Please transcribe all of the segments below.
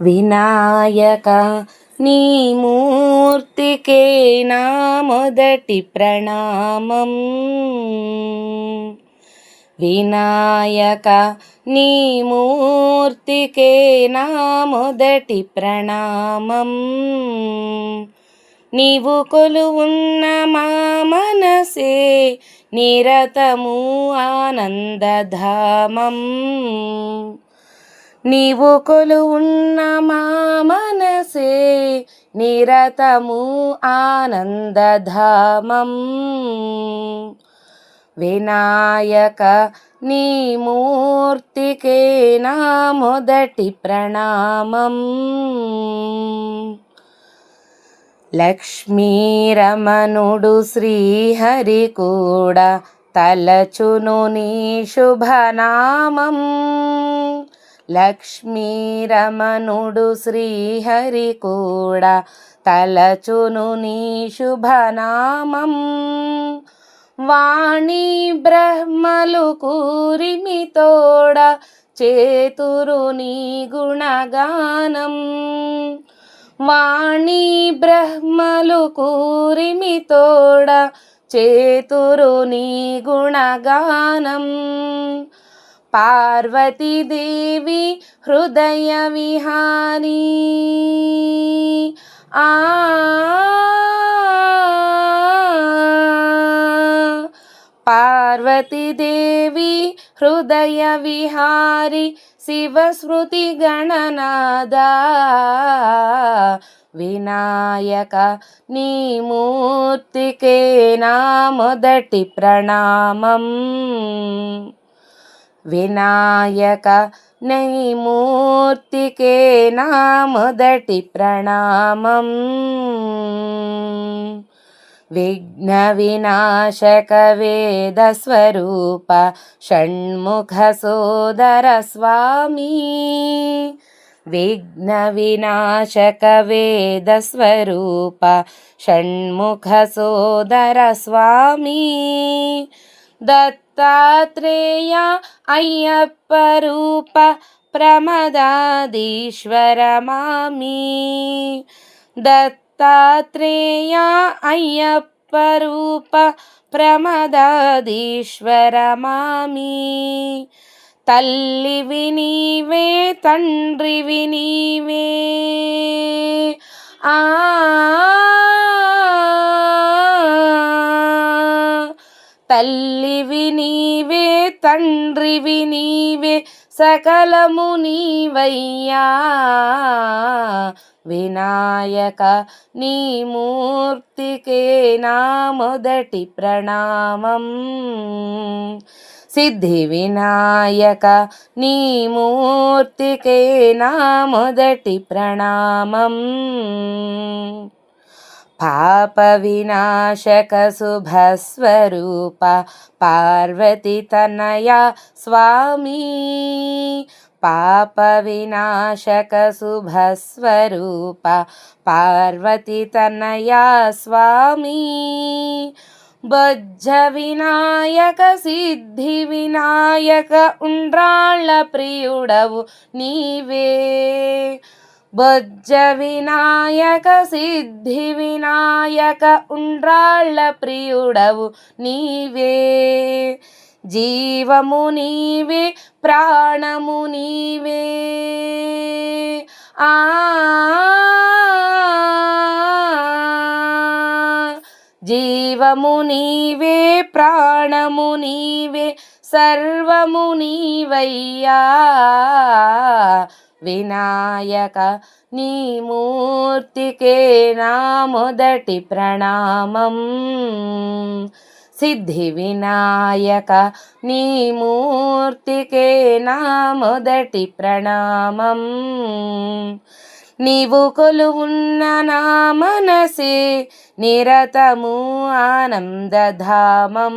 వినాయక నీ మూర్తికే నా మొదటి ప్రణామం. వినాయక నీ మూర్తికే నా మొదటి ప్రణామం. నీవు కొలువున్న మా మనసే నిరతము ఆనందధామం. నీవు కొలువున్న మా మనసే నిరతము ఆనందధామం. వినాయక నీ మూర్తికే నా మొదటి ప్రణామం. లక్ష్మీరమణుడు శ్రీహరి కూడా తలచును నీ శుభనామం. లక్ష్మీరమణుడు శ్రీహరి కూడా తలచును నీ శుభనామం. వాణి బ్రహ్మలు కూరిమి తోడ చేతురు నీ గుణగానం. వాణి బ్రహ్మలు కూరిమి తోడ చేతురు నీ గుణగానం. పార్వతీదేవి హృదయ విహారీ. ఆ పార్వతీదేవి హృదయ విహారి శివస్మృతి గణనాదా వినాయక నీ మూర్తికే నా మొదటి ప్రణామం. వినాయక నీ మూర్తికే నా మొదటి ప్రణామం విఘ్న వినాశక వేద స్వరూప షణ్ముఖ సోదర స్వామి విఘ్న వినాశక వేద స్వరూప షణ్ముఖ సోదర స్వామి దత్తాత్రేయ అయ్యప్ప రూప ప్రమదాదీశ్వర మామి. దత్తాత్రేయ అయ్యప్ప రూప ప్రమదాదీశ్వర మామి. తల్లివి నీవే తండ్రివి నీవే. తండ్రివి నీవే సకలము నీవయ్యా. వినాయక నీ మూర్తికే నా మొదటి ప్రణామం. సిద్ధి వినాయక నీ మూర్తికే నా మొదటి ప్రణామం. పాప వినాశక శుభస్వరూప పార్వతి తనయ స్వామి. పాప వినాశక శుభస్వరూప పార్వతి తనయ స్వామి. బొజ్జ వినాయక సిద్ధి వినాయక ఉండ్రాళ్ళ ప్రియుడవు నీవే. బొజ్జ వినాయక సిద్ధి వినాయక ఉండ్రాళ్ళ ప్రియుడవు నీవే. జీవము నీవే ప్రాణము నీవే. ఆ జీవము నీవే ప్రాణము నీవే సర్వము నీవయ్యా. వినాయక నీ మూర్తికే నా మొదటి ప్రణామం. సిద్ధి వినాయక నీ మూర్తికే నా మొదటి ప్రణామం. నీవు కొలువున్న నా మనసే నిరతము ఆనందధామం.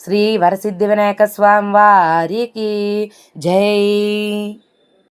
శ్రీ వరసిద్ధి వినాయక స్వామి వారికి జై.